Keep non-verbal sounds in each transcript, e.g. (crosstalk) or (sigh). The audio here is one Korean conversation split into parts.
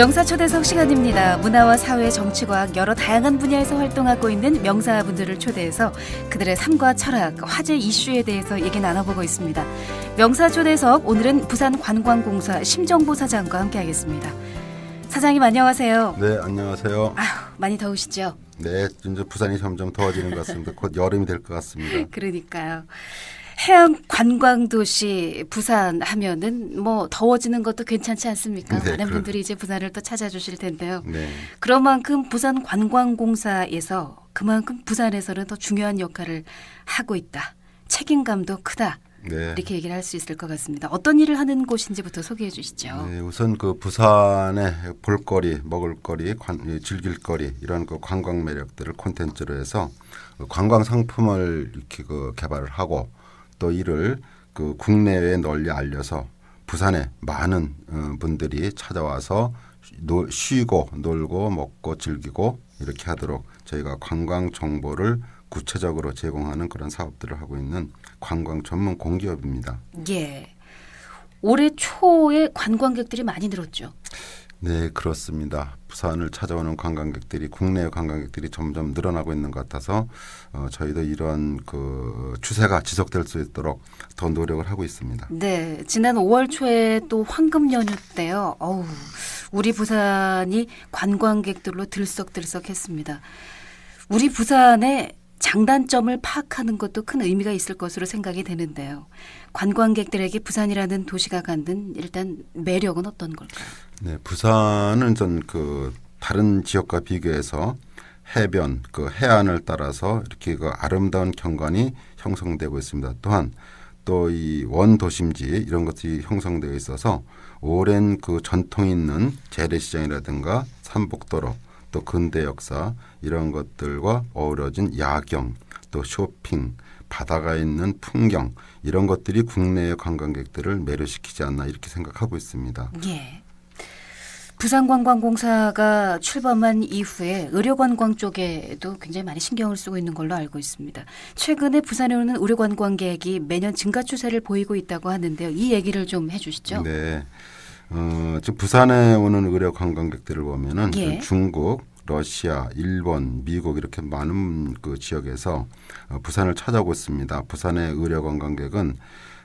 명사초대석 시간입니다. 문화와 사회, 정치과학 여러 다양한 분야에서 활동하고 있는 명사분들을 초대해서 그들의 삶과 철학, 화제 이슈에 대해서 얘기 나눠보고 있습니다. 명사초대석 오늘은 부산관광공사 심정보 사장과 함께하겠습니다. 사장님 안녕하세요. 네, 안녕하세요. 아휴 많이 더우시죠? 네, 이제 부산이 점점 더워지는 것 같습니다. 곧 여름이 될 것 같습니다. (laughs) 그러니까요. 해양 관광 도시 부산 하면은 뭐 더워지는 것도 괜찮지 않습니까? 네, 많은 그렇- 분들이 이제 부산을 또 찾아주실 텐데요. 네, 그런 만큼 부산 관광공사에서 그만큼 부산에서는 더 중요한 역할을 하고 있다. 책임감도 크다. 네. 이렇게 얘기를 할 수 있을 것 같습니다. 어떤 일을 하는 곳인지부터 소개해 주시죠. 네, 우선 그 부산의 볼거리, 먹을거리, 관, 이 즐길거리 이런 그 관광 매력들을 콘텐츠로 해서 그 관광 상품을 이렇게 그 개발을 하고 또 이를 그 국내외에 널리 알려서 부산에 많은 어, 분들이 찾아와서 노, 쉬고 놀고 먹고 즐기고 이렇게 하도록 저희가 관광 정보를 구체적으로 제공하는 그런 사업들을 하고 있는 관광 전문 공기업입니다. 예. 올해 초에 관광객들이 많이 늘었죠. 네, 그렇습니다. 부산을 찾아오는 관광객들이 국내 관광객들이 점점 늘어나고 있는 것 같아서 어, 저희도 이런 그 추세가 지속될 수 있도록 더 노력을 하고 있습니다. 네, 지난 5월 초에 또 황금 연휴 때요. 어우, 우리 부산이 관광객들로 들썩들썩했습니다. 우리 부산의 장단점을 파악하는 것도 큰 의미가 있을 것으로 생각이 되는데요. 관광객들에게 부산이라는 도시가 갖는 일단 매력은 어떤 걸까요? 네, 부산은 전 그 다른 지역과 비교해서 해변, 그 해안을 따라서 이렇게 그 아름다운 경관이 형성되고 있습니다. 또한 또 이 원도심지 이런 것들이 형성되어 있어서 오랜 그 전통 있는 재래시장이라든가 삼복도로 또 근대 역사 이런 것들과 어우러진 야경 또 쇼핑 바다가 있는 풍경 이런 것들이 국내의 관광객들을 매료시키지 않나 이렇게 생각하고 있습니다. 예. 부산관광공사가 출범한 이후에 의료관광 쪽에도 굉장히 많이 신경을 쓰고 있는 걸로 알고 있습니다. 최근에 부산에 오는 의료관광객이 매년 증가 추세를 보이고 있다고 하는데요. 이 얘기를 좀 해주시죠. 네. 어, 지금 부산에 오는 의료 관광객들을 보면은 예. 중국, 러시아, 일본, 미국 이렇게 많은 그 지역에서 어, 부산을 찾아오고 있습니다. 부산의 의료 관광객은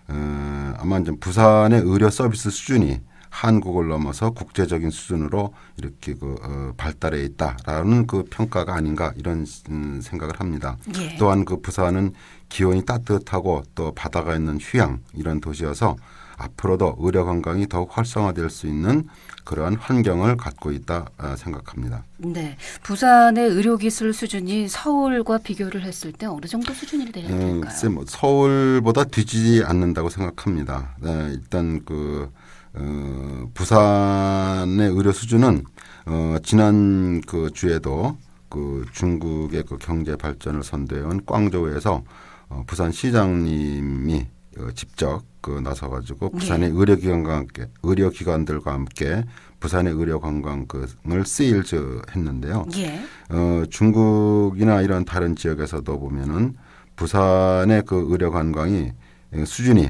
어, 아마 이제 부산의 의료 서비스 수준이 한국을 넘어서 국제적인 수준으로 이렇게 그 어, 발달해 있다라는 그 평가가 아닌가 이런 음, 생각을 합니다. 예. 또한 그 부산은 기온이 따뜻하고 또 바다가 있는 휴양 이런 도시여서 앞으로도 의료 관광이 더욱 활성화될 수 있는 그러한 환경을 갖고 있다 아, 생각합니다. 네. 부산의 의료기술 수준이 서울과 비교를 했을 때 어느 정도 수준이 음, 될까요? 뭐 서울보다 뒤지지 않는다고 생각합니다. 네, 일단 그 어, 부산의 의료 수준은 어, 지난 그 주에도 그 중국의 그 경제 발전을 선도해온 꽝저우에서 어, 부산 시장님이 어, 직접 그 나서 가지고 부산의 의료기관과 함께 의료기관들과 함께 부산의 의료 관광을 세일즈 했는데요. 예. 어, 중국이나 이런 다른 지역에서도 보면은 부산의 그 의료 관광이 예, 수준이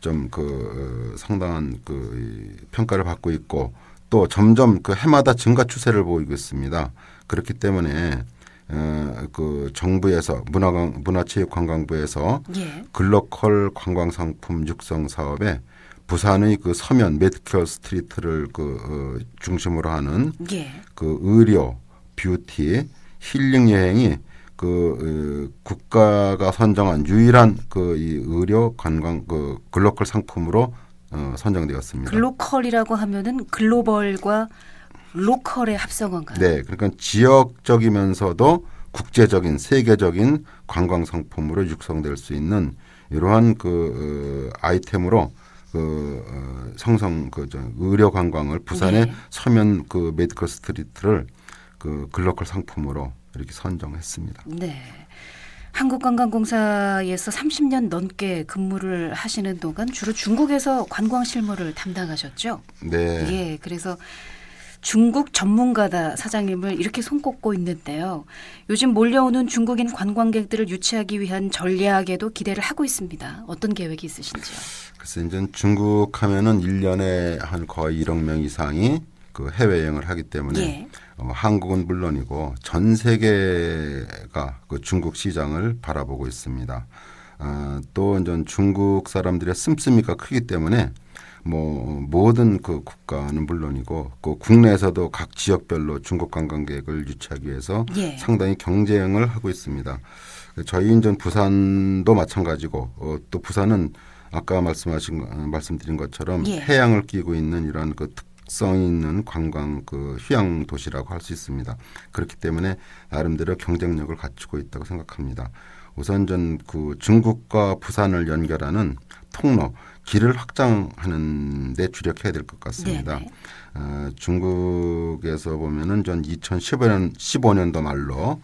좀 그 상당한 그 이, 평가를 받고 있고 또 점점 그 해마다 증가 추세를 보이고 있습니다. 그렇기 때문에 어, 그 정부에서 문화 문화체육관광부에서 예. 글로컬 관광 상품 육성 사업에 부산의 그 서면 메디컬 스트리트를 그 어, 중심으로 하는 예. 그 의료, 뷰티, 힐링 여행이 그 어, 국가가 선정한 유일한 그 이 의료 관광 그 글로컬 상품으로 어, 선정되었습니다. 글로컬이라고 하면은 글로벌과 로컬의 합성어인가요? 네, 그러니까 지역적이면서도 국제적인 세계적인 관광 상품으로 육성될 수 있는 이러한 그 어, 아이템으로 그 어, 성성 그저 의료 관광을 부산의 네. 서면 그 메디컬 스트리트를 그 글로컬 상품으로 이렇게 선정했습니다. 네. 한국관광공사에서 30년 넘게 근무를 하시는 동안 주로 중국에서 관광 실무를 담당하셨죠? 네. 예. 그래서 중국 전문가다 사장님을 이렇게 손꼽고 있는데요. 요즘 몰려오는 중국인 관광객들을 유치하기 위한 전략에도 기대를 하고 있습니다. 어떤 계획이 있으신지요? 그래서 이제 중국 하면은 1년에 한 거의 1억 명 이상이 그 해외 여행을 하기 때문에 예. 어, 한국은 물론이고 전 세계가 그 중국 시장을 바라보고 있습니다. 아, 또 이제 중국 사람들의 씀씀이가 크기 때문에 뭐 모든 그 국가는 물론이고 그 국내에서도 각 지역별로 중국 관광객을 유치하기 위해서 예. 상당히 경쟁을 하고 있습니다. 저희 인전 부산도 마찬가지고 어, 또 부산은 아까 말씀하신 거- 어, 말씀드린 것처럼 예. 해양을 끼고 있는 이런 그 특성이 있는 관광 그 휴양 도시라고 할 수 있습니다. 그렇기 때문에 나름대로 경쟁력을 갖추고 있다고 생각합니다. 우선 전 그 중국과 부산을 연결하는 통로 길을 확장하는 데 주력해야 될 것 같습니다. 네네. 어, 중국에서 보면은 전 2015년 15년도 말로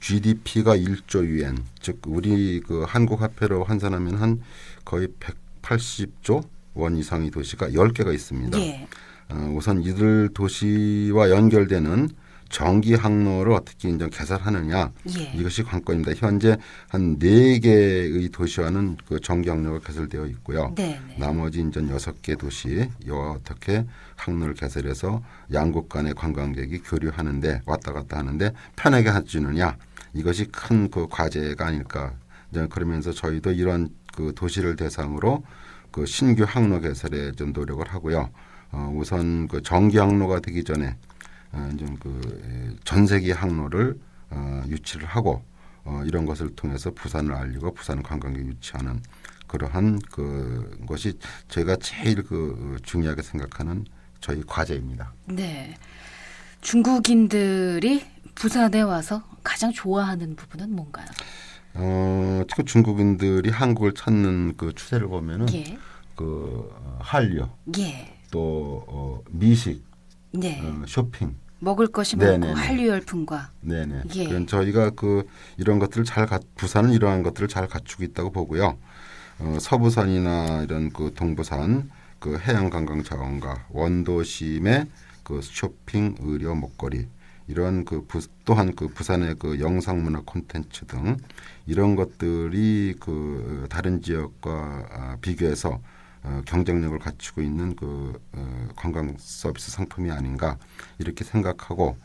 GDP가 1조 유엔, 즉 우리 그 한국 화폐로 환산하면 한 거의 180조 원 이상의 도시가 10개가 있습니다. 예. 어, 우선 이들 도시와 연결되는 전기 항로를 어떻게 이제 개설하느냐 예. 이것이 관건입니다. 현재 한 네 개의 도시와는 그 전기 항로가 개설되어 있고요. 네. 네. 나머지 이제 여섯 개 도시 이와 어떻게 항로를 개설해서 양국 간의 관광객이 교류하는데 왔다 갔다 하는데 편하게 해주느냐 이것이 큰 그 과제가 아닐까. 그러면서 저희도 이런 그 도시를 대상으로 그 신규 항로 개설에 좀 노력을 하고요. 어, 우선 그 정기 항로가 되기 전에 어, 좀그전 세계 항로를 어, 유치를 하고 어, 이런 것을 통해서 부산을 알리고 부산 관광객 유치하는 그러한 그 것이 제가 제일 그 중요하게 생각하는 저희 과제입니다. 네. 중국인들이 부산에 와서 가장 좋아하는 부분은 뭔가요? 어, 지금 중국인들이 한국을 찾는 그 추세를 보면은 예. 그 어, 한류 예. 또 어, 미식 네. 어, 쇼핑 먹을 것이 많고 네네네. 한류 열풍과 네네. 예. 저희가 그 이런 것들을 잘 갖, 부산은 이러한 것들을 잘 갖추고 있다고 보고요. 어, 서부산이나 이런 그 동부산 그 해양 관광 자원과 원도심의 그 쇼핑, 의료, 먹거리 이런 그 부, 또한 그 부산의 그 영상 문화 콘텐츠 등 이런 것들이 그 다른 지역과 아, 비교해서 어, 경쟁력을 갖추고 있는 그 어, 관광 서비스 상품이 아닌가 이렇게 생각하고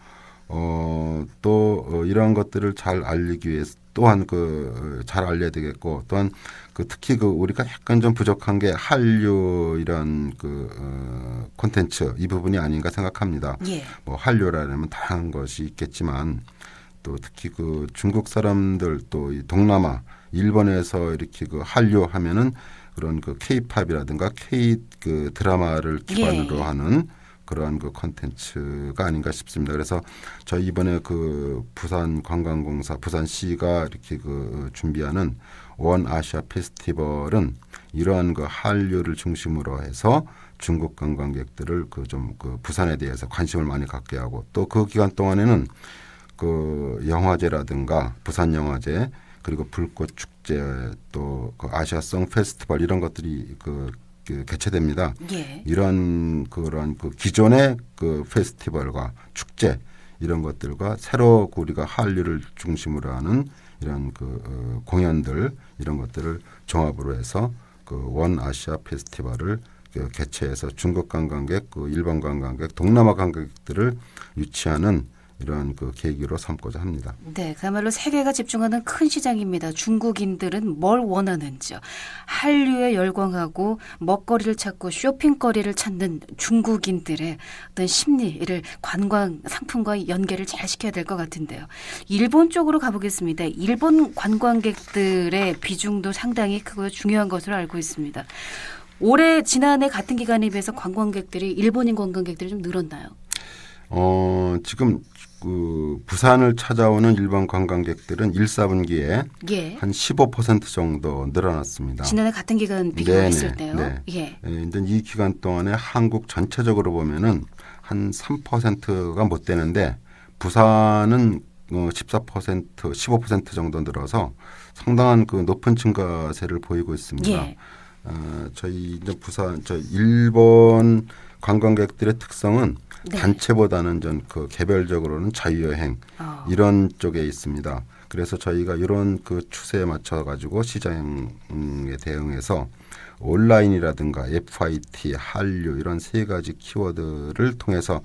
어, 또 어, 이러한 것들을 잘 알리기 위해서 또한 그 잘 알려야 되겠고 또한 그 특히 그 우리가 약간 좀 부족한 게 한류 이런 그 어, 콘텐츠 이 부분이 아닌가 생각합니다. 예. 뭐 한류라면 다양한 것이 있겠지만 또 특히 그 중국 사람들 또 이 동남아 일본에서 이렇게 그 한류 하면은 그런 그 K-팝이라든가 K 그 드라마를 기반으로 예. 하는 그러한 그 컨텐츠가 아닌가 싶습니다. 그래서 저희 이번에 그 부산 관광공사 부산시가 이렇게 그 준비하는 원 아시아 페스티벌은 이러한 그 한류를 중심으로 해서 중국 관광객들을 그 좀그 부산에 대해서 관심을 많이 갖게 하고 또 그 기간 동안에는 그 영화제라든가 부산 영화제 그리고 불꽃 축제 또 그 아시아성 페스티벌 이런 것들이 그, 그 개최됩니다. 예. 이런 그런 그 기존의 그 페스티벌과 축제 이런 것들과 새로 그 우리가 한류를 중심으로 하는 이런 그 어, 공연들 이런 것들을 종합으로 해서 그 원 아시아 페스티벌을 그 개최해서 중국 관광객, 그 일본 관광객, 동남아 관광객들을 유치하는 이런 그 계기로 삼고자 합니다. 네, 그야말로 세계가 집중하는 큰 시장입니다. 중국인들은 뭘 원하는지요. 한류에 열광하고 먹거리를 찾고 쇼핑거리를 찾는 중국인들의 어떤 심리를 관광 상품과 연계를 잘 시켜야 될 것 같은데요. 일본 쪽으로 가보겠습니다. 일본 관광객들의 비중도 상당히 크고 중요한 것으로 알고 있습니다. 올해 지난해 같은 기간에 비해서 관광객들이 일본인 관광객들이 좀 늘었나요? 어, 지금 그 부산을 찾아오는 일본 관광객들은 1, 4분기에 예. 한 15% 정도 늘어났습니다. 지난해 같은 기간 비교했을 때요. 네. 예. 예, 이제 이 기간 동안에 한국 전체적으로 보면은 한 3%가 못 되는데 부산은 어, 14% 15% 정도 늘어서 상당한 그 높은 증가세를 보이고 있습니다. 예. 어, 저희 이제 부산 저 일본 관광객들의 특성은 네. 단체보다는 전 그 개별적으로는 자유여행 어. 이런 쪽에 있습니다. 그래서 저희가 이런 그 추세에 맞춰 가지고 시장에 대응해서 온라인이라든가 FIT, 한류 이런 세 가지 키워드를 통해서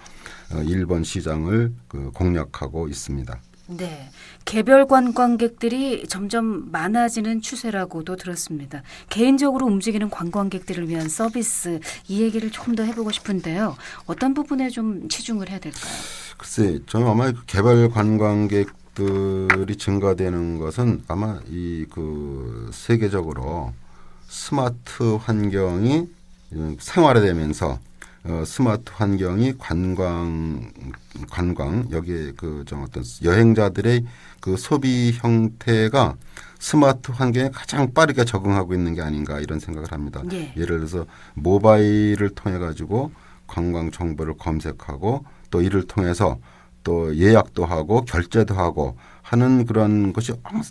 어, 일본 시장을 그 공략하고 있습니다. 네. 개별 관광객들이 점점 많아지는 추세라고도 들었습니다. 개인적으로 움직이는 관광객들을 위한 서비스 이 얘기를 조금 더 해보고 싶은데요. 어떤 부분에 좀 치중을 해야 될까요? 글쎄, 저는 아마 그 개발 관광객들이 증가되는 것은 아마 이 그 세계적으로 스마트 환경이 음, 생활화되면서 어, 스마트 환경이 관광 관광 여기에 그좀 어떤 여행자들의 그 소비 형태가 스마트 환경에 가장 빠르게 적응하고 있는 게 아닌가 이런 생각을 합니다. 예. 예를 들어서 모바일을 통해 가지고 관광 정보를 검색하고 또 이를 통해서 또 예약도 하고 결제도 하고 하는 그런 것이 항-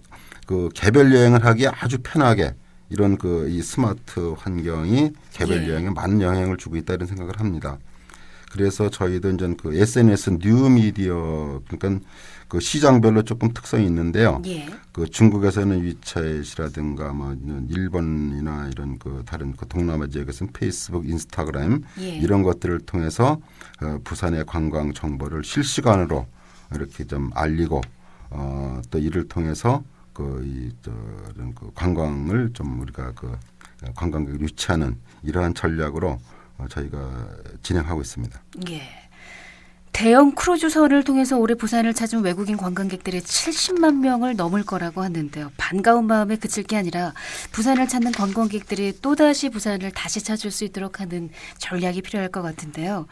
그 개별 여행을 하기에 아주 편하게 이런 그 이 스마트 환경이 개별 예. 여행에 많은 영향을 주고 있다 이런 생각을 합니다. 그래서 저희도 이제 그 SNS 뉴 미디어 그러니까 그 시장별로 조금 특성이 있는데요. 예. 그 중국에서는 위챗이라든가 뭐 일본이나 이런 그 다른 그 동남아 지역에서는 페이스북, 인스타그램 예. 이런 것들을 통해서 어, 부산의 관광 정보를 실시간으로 이렇게 좀 알리고 어, 또 이를 통해서 그이 저런 그 관광을 좀 우리가 그 관광객 유치하는 이러한 전략으로 어, 저희가 진행하고 있습니다. 예. 대형 크루즈선을 통해서 올해 부산을 찾은 외국인 관광객들이 70만 명을 넘을 거라고 하는데요. 반가운 마음에 그칠 게 아니라 부산을 찾는 관광객들이 또다시 부산을 다시 찾을 수 있도록 하는 전략이 필요할 것 같은데요.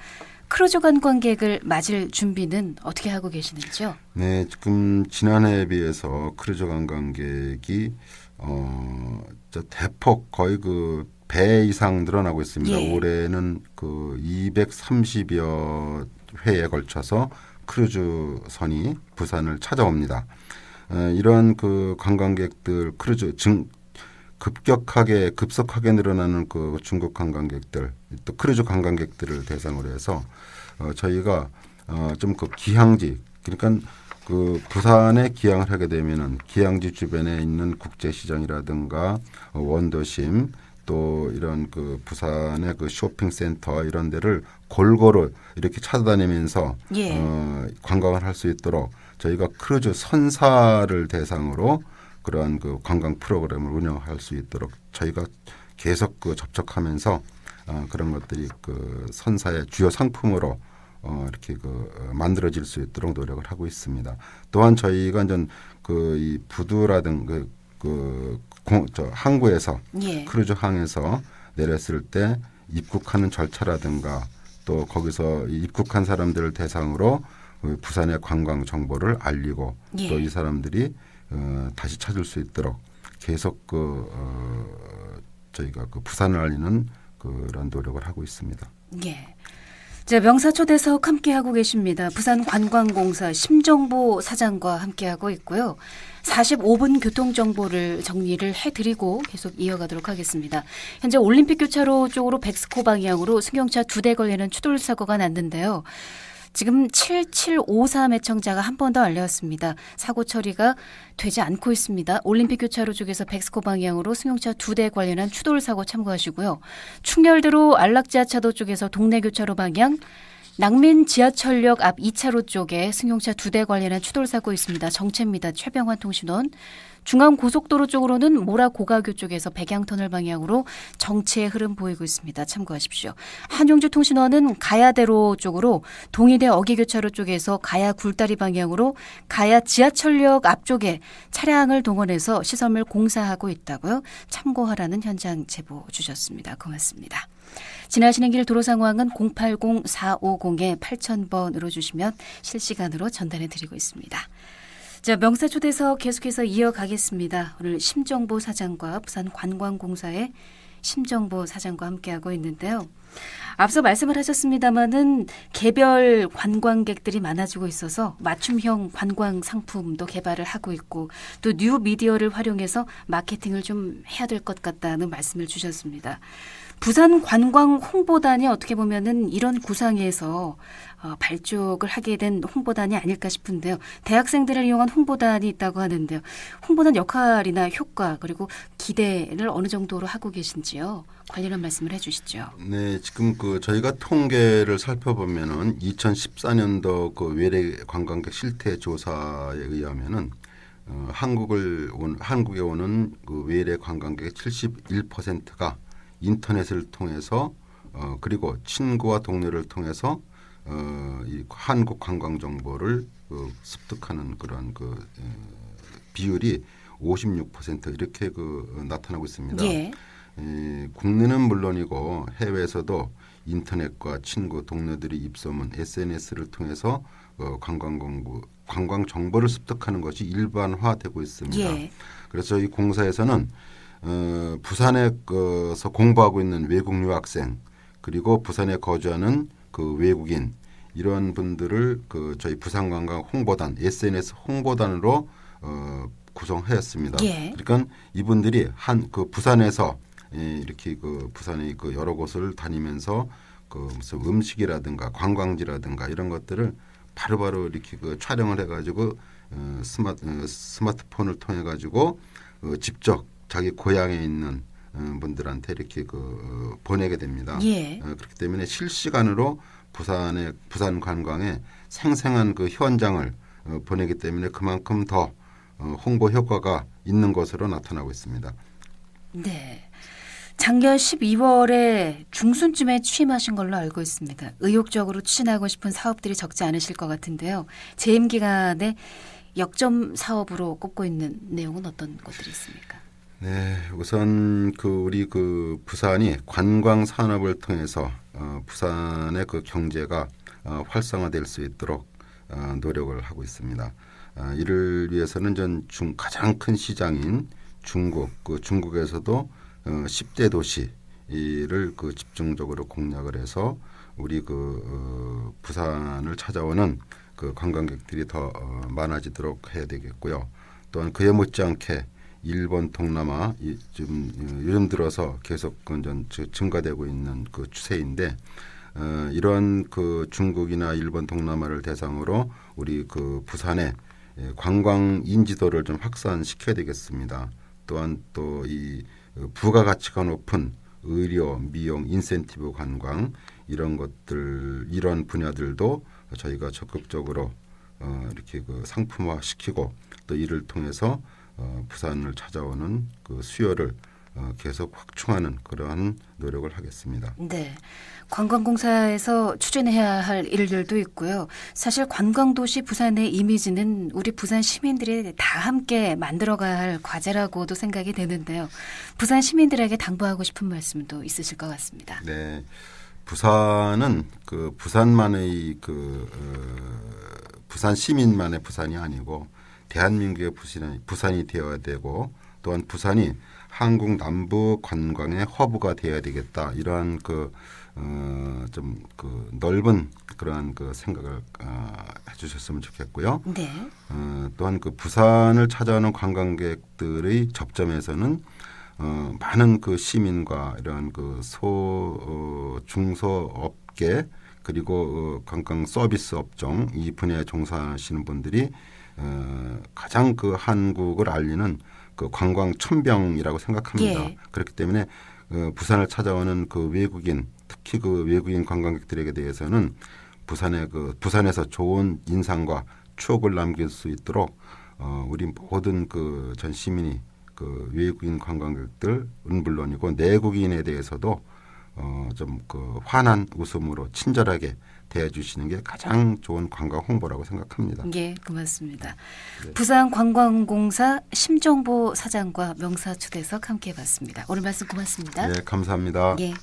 크루즈 관광객을 맞을 준비는 어떻게 하고 계시는지요? 네, 지금 지난해에 비해서 크루즈 관광객이 어, 저 대폭 거의 그 배 이상 늘어나고 있습니다. 예. 올해는 그 230여 회에 걸쳐서 크루즈선이 부산을 찾아옵니다. 어, 이런 그 관광객들 크루즈 증 급격하게 급속하게 늘어나는 그 중국 관광객들 또 크루즈 관광객들을 대상으로 해서 어, 저희가 어, 좀 그 기항지 그러니까 그 부산에 기항을 하게 되면은 기항지 주변에 있는 국제 시장이라든가 어, 원도심 또 이런 그 부산의 그 쇼핑 센터 이런 데를 골고루 이렇게 찾아다니면서 예. 어, 관광을 할 수 있도록 저희가 크루즈 선사를 대상으로 그러한 그 관광 프로그램을 운영할 수 있도록 저희가 계속 그 접촉하면서 어, 그런 것들이 그 선사의 주요 상품으로 어, 이렇게 그 어, 만들어질 수 있도록 노력을 하고 있습니다. 또한 저희가 이제 그이 부두라든 그, 그 공, 저 항구에서 예. 크루즈 항에서 내렸을 때 입국하는 절차라든가 또 거기서 이 입국한 사람들을 대상으로 그 부산의 관광 정보를 알리고 예. 또이 사람들이 어, 다시 찾을 수 있도록 계속 그 어, 저희가 그 부산을 알리는 그런 노력을 하고 있습니다. 예. 자, 명사초대석 함께하고 계십니다. 부산관광공사 심정보 사장과 함께하고 있고요. 45분 교통정보를 정리를 해드리고 계속 이어가도록 하겠습니다. 현재 올림픽 교차로 쪽으로 백스코 방향으로 승용차 두 대 걸리는 추돌 사고가 났는데요. 지금 7753 애청자가 한 번 더 알려왔습니다. 사고 처리가 되지 않고 있습니다. 올림픽 교차로 쪽에서 백스코 방향으로 승용차 두 대 관련한 추돌 사고 참고하시고요. 충렬대로 안락지하차도 쪽에서 동네 교차로 방향 낙민 지하철역 앞 2차로 쪽에 승용차 두 대 관련한 추돌 사고 있습니다. 정체입니다. 최병환 통신원. 중앙 고속도로 쪽으로는 모라 고가교 쪽에서 백양터널 방향으로 정체의 흐름 보이고 있습니다. 참고하십시오. 한용주 통신원은 가야대로 쪽으로 동의대 어기교차로 쪽에서 가야 굴다리 방향으로 가야 지하철역 앞쪽에 차량을 동원해서 시설물 공사하고 있다고요. 참고하라는 현장 제보 주셨습니다. 고맙습니다. 지나시는 길 도로 상황은 080-450에 8000번으로 주시면 실시간으로 전달해 드리고 있습니다. 자, 명사 초대석 계속해서 이어가겠습니다. 오늘 심정보 사장과 부산 관광공사의 심정보 사장과 함께하고 있는데요. 앞서 말씀을 하셨습니다마는 개별 관광객들이 많아지고 있어서 맞춤형 관광 상품도 개발을 하고 있고 또 뉴 미디어를 활용해서 마케팅을 좀 해야 될 것 같다는 말씀을 주셨습니다. 부산 관광 홍보단이 어떻게 보면은 이런 구상에서 어, 발족을 하게 된 홍보단이 아닐까 싶은데요. 대학생들을 이용한 홍보단이 있다고 하는데요. 홍보단 역할이나 효과 그리고 기대를 어느 정도로 하고 계신지요? 관련한 말씀을 해주시죠. 네, 지금 그 저희가 통계를 살펴보면은 2014년도 그 외래 관광객 실태 조사에 의하면은 어, 한국을 온 한국에 오는 그 외래 관광객의 71%가 인터넷을 통해서 어, 그리고 친구와 동료를 통해서 어, 이 한국 관광 정보를 그 습득하는 그런 그 에, 비율이 56% 이렇게 그 어, 나타나고 있습니다. 예. 이 국내는 물론이고 해외에서도 인터넷과 친구 동료들이 입소문 SNS를 통해서 어, 관광 공부 관광 정보를 습득하는 것이 일반화되고 있습니다. 예. 그래서 저희 공사에서는 어, 부산에서 공부하고 있는 외국 유학생 그리고 부산에 거주하는 그 외국인 이런 분들을 그 저희 부산관광 홍보단 SNS 홍보단으로 어, 구성하였습니다. 예. 그러니까 이분들이 한 그 부산에서 예, 이렇게 그 부산의 그 여러 곳을 다니면서 그 무슨 음식이라든가 관광지라든가 이런 것들을 바로바로 이렇게 그 촬영을 해가지고 어, 스마트 어, 스마트폰을 통해 가지고 어, 직접 자기 고향에 있는 어, 분들한테 이렇게 그 어, 보내게 됩니다. 예. 어, 그렇기 때문에 실시간으로 부산의 부산 관광의 생생한 그 현장을 어, 보내기 때문에 그만큼 더 어, 홍보 효과가 있는 것으로 나타나고 있습니다. 네. 작년 12월에 중순쯤에 취임하신 걸로 알고 있습니다. 의욕적으로 추진하고 싶은 사업들이 적지 않으실 것 같은데요. 재임 기간에 역점 사업으로 꼽고 있는 내용은 어떤 것들이 있습니까? 네, 우선 그 우리 그 부산이 관광 산업을 통해서 어, 부산의 그 경제가 어, 활성화될 수 있도록 어, 노력을 하고 있습니다. 어, 이를 위해서는 전 중, 가장 큰 시장인 중국, 그 중국에서도 어, 10대 도시를 그 집중적으로 공략을 해서 우리 그 어, 부산을 찾아오는 그 관광객들이 더 어, 많아지도록 해야 되겠고요. 또한 그에 못지않게 일본 동남아 이, 좀 어, 요즘 들어서 계속 그 전- 저- 증가되고 있는 그 추세인데 어, 이런 그 중국이나 일본 동남아를 대상으로 우리 그 부산에 예, 관광 인지도를 좀 확산시켜야 되겠습니다. 또한 또 이 부가가치가 높은 의료, 미용, 인센티브 관광 이런 것들 이런 분야들도 저희가 적극적으로 어, 이렇게 그 상품화 시키고 또 이를 통해서 어, 부산을 찾아오는 그 수요를 어, 계속 확충하는 그러한 노력을 하겠습니다. 네. 관광공사에서 추진해야 할 일들도 있고요. 사실 관광도시 부산의 이미지는 우리 부산 시민들이 다 함께 만들어가야 할 과제라고도 생각이 되는데요. 부산 시민들에게 당부하고 싶은 말씀도 있으실 것 같습니다. 네, 부산은 그 부산만의 그 어, 부산 시민만의 부산이 아니고 대한민국의 부산이, 부산이 되어야 되고 또한 부산이 한국 남부 관광의 허브가 되어야 되겠다 이러한 그 어, 좀 그 넓은 그러한 그 생각을 어, 해주셨으면 좋겠고요. 네. 어, 또한 그 부산을 찾아오는 관광객들의 접점에서는 어, 많은 그 시민과 이런 그소 어, 중소업계 그리고 어, 관광 서비스 업종 이 분야에 종사하시는 분들이 어, 가장 그 한국을 알리는 그 관광 천병이라고 생각합니다. 예. 그렇기 때문에 어, 부산을 찾아오는 그 외국인 특히 그 외국인 관광객들에게 대해서는 부산의 그 부산에서 좋은 인상과 추억을 남길 수 있도록 어, 우리 모든 그 전 시민이 그 외국인 관광객들은 물론이고 내국인에 대해서도 어, 좀 그 환한 웃음으로 친절하게 대해주시는 게 가장 좋은 관광 홍보라고 생각합니다. 예, 고맙습니다. 부산 관광공사 심정보 사장과 명사 초대석 함께 해봤습니다. 오늘 말씀 고맙습니다. 네, 감사합니다. 예.